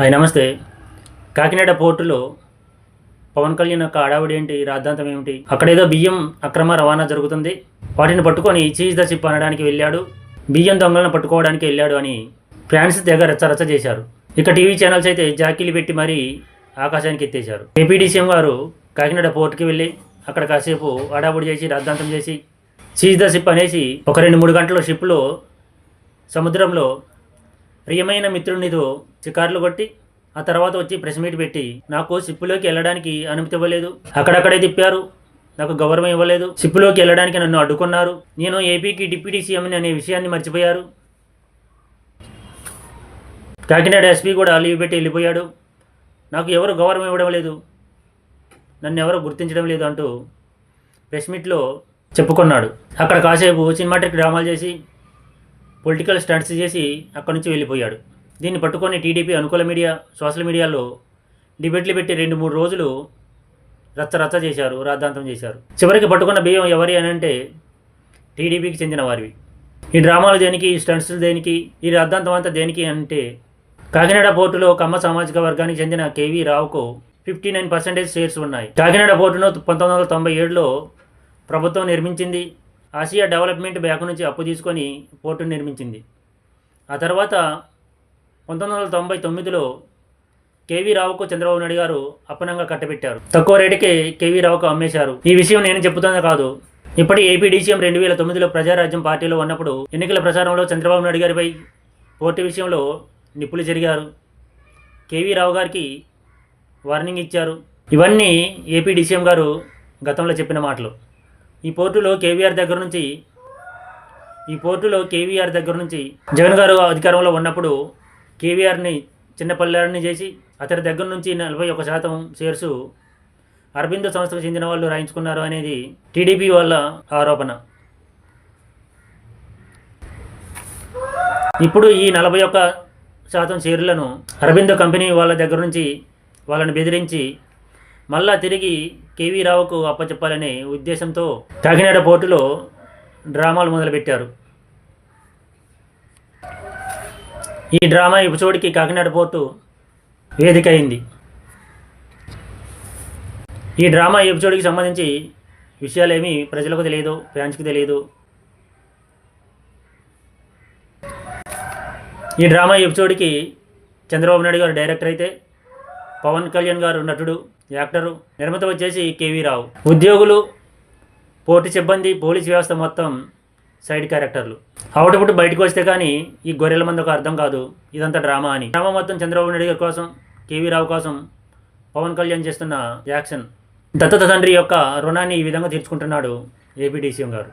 Hi నమస్తే. కాకినాడ పోర్టులో పవన్ కళ్యాణ్ యొక్క అడావిడి ఏంటి? రాద్ధాంతం ఏమిటి? అక్కడ ఏదో బియ్యం అక్రమ రవాణా జరుగుతుంది. వాటిని పట్టుకొని చీజ్ ద చిప్ అనడానికి వెళ్ళాడు. బియ్యం దొంగలను పట్టుకోవడానికి వెళ్ళాడు అని ఫ్యాన్స్ తెగ రచ్చరచ్చ చేశారు. ఇక టీవీ ఛానల్స్ అయితే జాకీలు పెట్టి మరీ ఆకాశానికి ఎత్తేశారు. ఏపీడీసీఎం గారు కాకినాడ పోర్టుకి వెళ్ళి అక్కడ కాసేపు అడావుడి చేసి రాద్ధాంతం చేసి చీజ్ ద షిప్ అనేసి ఒక రెండు మూడు గంటల షిప్లో సముద్రంలో ప్రియమైన మిత్రునితో చికార్లు కొట్టి ఆ తర్వాత వచ్చి ప్రెస్ మీట్ పెట్టి నాకు సిప్పులోకి వెళ్ళడానికి అనుమతి ఇవ్వలేదు. అక్కడక్కడే తిప్పారు. నాకు గౌరవం ఇవ్వలేదు. సిప్పులోకి వెళ్ళడానికి నన్ను అడ్డుకున్నారు. నేను ఏపీకి డిప్యూటీ సీఎం అనే విషయాన్ని మర్చిపోయారు. కాకినాడ ఎస్పీ కూడా లీవ్ పెట్టి వెళ్ళిపోయాడు. నాకు ఎవరు గౌరవం ఇవ్వడం లేదు. నన్ను ఎవరు గుర్తించడం లేదు అంటూ ప్రెస్ మీట్లో చెప్పుకున్నాడు. అక్కడ కాసేపు సినిమాటిక్ డ్రామాలు చేసి పొలిటికల్ స్టంట్స్ చేసి అక్కడి నుంచి వెళ్ళిపోయాడు. దీన్ని పట్టుకొని టీడీపీ అనుకూల మీడియా సోషల్ మీడియాలో డిబేట్లు పెట్టి రెండు మూడు రోజులు రచ్చ రచ్చ చేశారు రాద్ధాంతం చేశారు. చివరికి పట్టుకున్న బియ్యం ఎవరి అని అంటే టీడీపీకి చెందిన వారివి. ఈ డ్రామాలు దేనికి ఈ స్టంట్స్ దేనికి ఈ రాద్ధాంతం అంతా దేనికి అంటే కాకినాడ పోర్టులో కమ్మ సామాజిక వర్గానికి చెందిన కేవీ రావుకు ఫిఫ్టీ నైన్ పర్సెంటేజ్ షేర్స్ ఉన్నాయి. కాకినాడ పోర్టును పంతొమ్మిది వందల తొంభై ఏడులో ప్రభుత్వం నిర్మించింది. ఆసియా డెవలప్మెంట్ బ్యాంకు నుంచి అప్పు తీసుకొని పోర్టు నిర్మించింది. ఆ తర్వాత పంతొమ్మిది వందల తొంభై తొమ్మిదిలో కేవీ రావుకు చంద్రబాబు నాయుడు గారు అప్పనంగా కట్టబెట్టారు. తక్కువ రేటుకే కేవీ రావుకు అమ్మేశారు. ఈ విషయం నేను చెప్తున్నా కాదు. ఇప్పటి ఏపీ డీసీఎం రెండు వేల తొమ్మిదిలో ప్రజారాజ్యం పార్టీలో ఉన్నప్పుడు ఎన్నికల ప్రచారంలో చంద్రబాబు నాయుడు గారిపై పోటీ విషయంలో నిప్పులు జరిగారు. కేవీ రావు గారికి వార్నింగ్ ఇచ్చారు. ఇవన్నీ ఏపీ డీసీఎం గారు గతంలో చెప్పిన మాటలు. ఈ పోర్టులో కేవీఆర్ దగ్గర నుంచి ఈ పోర్టులో కేవీఆర్ దగ్గర నుంచి జగన్ గారు అధికారంలో ఉన్నప్పుడు కేవీఆర్ని చిన్న చేసి అతడి దగ్గర నుంచి నలభై ఒక శాతం షేర్స్ అరబిందో సంస్థకు చెందిన వాళ్ళు రాయించుకున్నారు అనేది టీడీపీ వాళ్ళ ఆరోపణ. ఇప్పుడు ఈ నలభై ఒక్క శాతం షేర్లను అరబిందో కంపెనీ వాళ్ళ దగ్గర నుంచి వాళ్ళని బెదిరించి మళ్ళా తిరిగి కేవీ రావుకు అప్పచెప్పాలనే ఉద్దేశంతో కాకినాడ పోర్టులో డ్రామాలు మొదలుపెట్టారు. ఈ డ్రామా ఎపిసోడ్కి కాకినాడ పోర్టు వేదిక అయింది ఈ డ్రామా ఎపిసోడ్కి సంబంధించి విషయాలేమీ ప్రజలకు తెలియదు ఫ్యాన్స్కి తెలియదు ఈ డ్రామా ఎపిసోడ్కి చంద్రబాబు నాయుడు గారు డైరెక్టర్ అయితే పవన్ కళ్యాణ్ గారు నటుడు యాక్టరు నిర్మాత వచ్చేసి కేవీ రావు. ఉద్యోగులు పోటీ సిబ్బంది పోలీస్ వ్యవస్థ మొత్తం సైడ్ క్యారెక్టర్లు. అవుట్పుట్ బయటకు వస్తే కానీ ఈ గొర్రెల మంది ఒక అర్థం కాదు. ఇదంతా డ్రామా అని. డ్రామా మొత్తం చంద్రబాబు నాయుడు గారి కోసం కేవీ రావు కోసం పవన్ కళ్యాణ్ చేస్తున్న యాక్షన్. దత్తత తండ్రి యొక్క రుణాన్ని ఈ విధంగా తీర్చుకుంటున్నాడు ఏపీ డీసీఎం గారు.